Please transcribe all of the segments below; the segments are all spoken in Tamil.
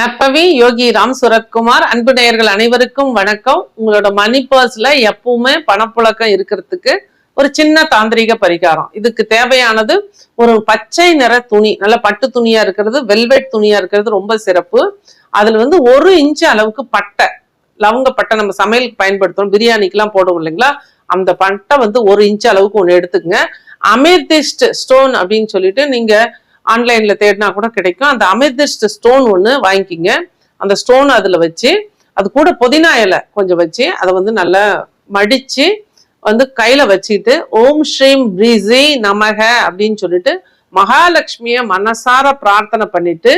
நற்பவி யோகி ராம் சுரத்குமார் அன்பு நேயர்கள் அனைவருக்கும் வணக்கம். உங்களோட மணி பர்ஸ்ல எப்பவுமே பணப்புழக்கம் இருக்கிறதுக்கு ஒரு சின்ன தாந்திரிக பரிகாரம். இதுக்கு தேவையானது ஒரு பச்சை நிற துணி நல்ல பட்டு துணியா இருக்கிறது வெல்வெட் துணியா இருக்கிறது ரொம்ப சிறப்பு. அதுல வந்து ஒரு இன்ச்சு அளவுக்கு பட்டை லவங்க பட்டை நம்ம சமையலுக்கு பயன்படுத்துறோம். பிரியாணிக்கெல்லாம் போடுவோம் இல்லைங்களா? அந்த பட்டை வந்து ஒரு இன்ச் அளவுக்கு ஒன்று எடுத்துக்கங்க. அமேதிஸ்ட் ஸ்டோன் அப்படின்னு சொல்லிட்டு நீங்க ஆன்லைன்ல தேடினா கூட கிடைக்கும். அந்த அமிர்திஸ்ட் ஸ்டோன் ஒன்று வாங்கிக்கிங்க. அந்த ஸ்டோன் அதுல வச்சு அது கூட புதினா இலை கொஞ்சம் வச்சு அதை வந்து நல்லா மடிச்சு வந்து கையில வச்சுக்கிட்டு ஓம் ஸ்ரீம் பிரீசி நமக அப்படின்னு சொல்லிட்டு மகாலட்சுமியை மனசார பிரார்த்தனை பண்ணிட்டு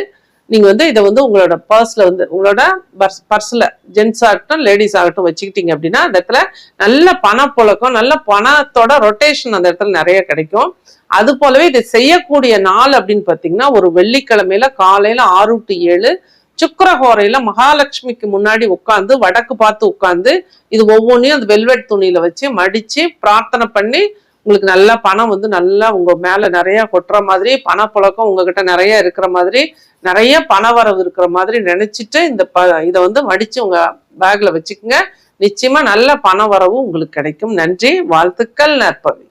நீங்க வந்து இதை வந்து உங்களோட பர்ஸ்ல வந்து உங்களோட பர்ஸ் பர்ஸ்ல ஜென்ஸ் ஆகட்டும் லேடிஸ் ஆகட்டும் வச்சுக்கிட்டீங்க அப்படின்னா அந்த இடத்துல நல்ல பணப்புழக்கம் நல்ல பணத்தோட ரொட்டேஷன் அந்த இடத்துல நிறைய கிடைக்கும். அது போலவே இதை செய்யக்கூடிய நாள் அப்படின்னு பார்த்தீங்கன்னா ஒரு வெள்ளிக்கிழமையில காலையில ஆறு டு ஏழு சுக்கரஹோரையில மகாலட்சுமிக்கு முன்னாடி உட்காந்து வடக்கு பார்த்து உட்காந்து இது ஒவ்வொன்றையும் அந்த வெல்வெட் துணியில வச்சு மடிச்சு பிரார்த்தனை பண்ணி உங்களுக்கு நல்லா பணம் வந்து நல்லா உங்க மேல நிறைய கொட்டுற மாதிரி பணப்புழக்கம் உங்ககிட்ட நிறைய இருக்கிற மாதிரி நிறைய பண வரவு இருக்கிற மாதிரி நினைச்சிட்டு இந்த ப இதை வந்து மடிச்சு உங்க பேக்ல வச்சுக்கோங்க. நிச்சயமா நல்ல பண வரவு உங்களுக்கு கிடைக்கும். நன்றி. வாழ்த்துக்கள் நற்பவி.